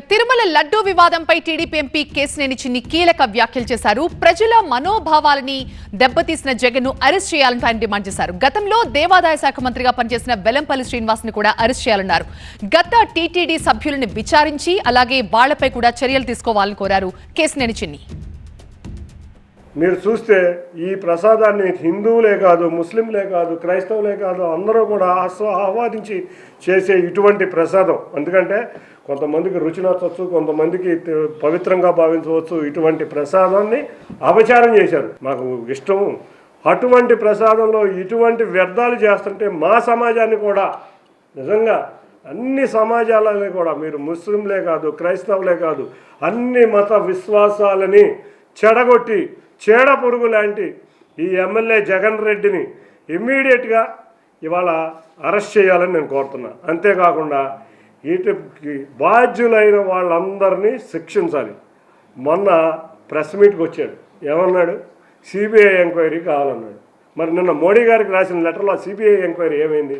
తిరుమల లడ్డూ వివాదంపై TDP MP Kesineni చిన్ని కీలక వ్యాఖ్యలు చేశారు. ప్రజల మనోభావాలని దెబ్బతీసిన జగన్ను అరెస్ట్ చేయాలని ఆయన డిమాండ్ చేశారు. గతంలో దేవాదాయ శాఖ మంత్రిగా పనిచేసిన వెల్లంపల్లి శ్రీనివాస్ని కూడా అరెస్ట్ చేయాలన్నారు. గత టీటీడీ సభ్యులను విచారించి అలాగే వాళ్ళపై కూడా చర్యలు తీసుకోవాలని కోరారు కేసినేని చిన్ని. మీరు చూస్తే ఈ ప్రసాదాన్ని హిందువులే కాదు ముస్లింలే కాదు క్రైస్తవులే కాదు అందరూ కూడా ఆస్వా ఆహ్వానించి చేసే ఇటువంటి ప్రసాదం. ఎందుకంటే కొంతమందికి రుచి నచ్చవచ్చు కొంతమందికి పవిత్రంగా భావించవచ్చు ఇటువంటి ప్రసాదాన్ని అపచారం చేశారు. మాకు ఇష్టము. అటువంటి ప్రసాదంలో ఇటువంటి వ్యర్థాలు చేస్తుంటే మా సమాజాన్ని కూడా నిజంగా అన్ని సమాజాలని కూడా మీరు ముస్లింలే కాదు క్రైస్తవులే కాదు అన్ని మత విశ్వాసాలని చెడగొట్టి చీడ పురుగు లాంటి ఈ ఎమ్మెల్యే జగన్ రెడ్డిని ఇమ్మీడియట్గా ఇవాళ అరెస్ట్ చేయాలని నేను కోరుతున్నా. అంతేకాకుండా వీటికి బాధ్యులైన వాళ్ళందరినీ శిక్షించాలి. మొన్న ప్రెస్ మీట్కి వచ్చాడు. ఏమన్నాడు? సిబిఐ ఎంక్వైరీ కావాలన్నాడు. మరి నిన్న మోడీ గారికి రాసిన లెటర్లో సిబిఐ ఎంక్వైరీ ఏమైంది?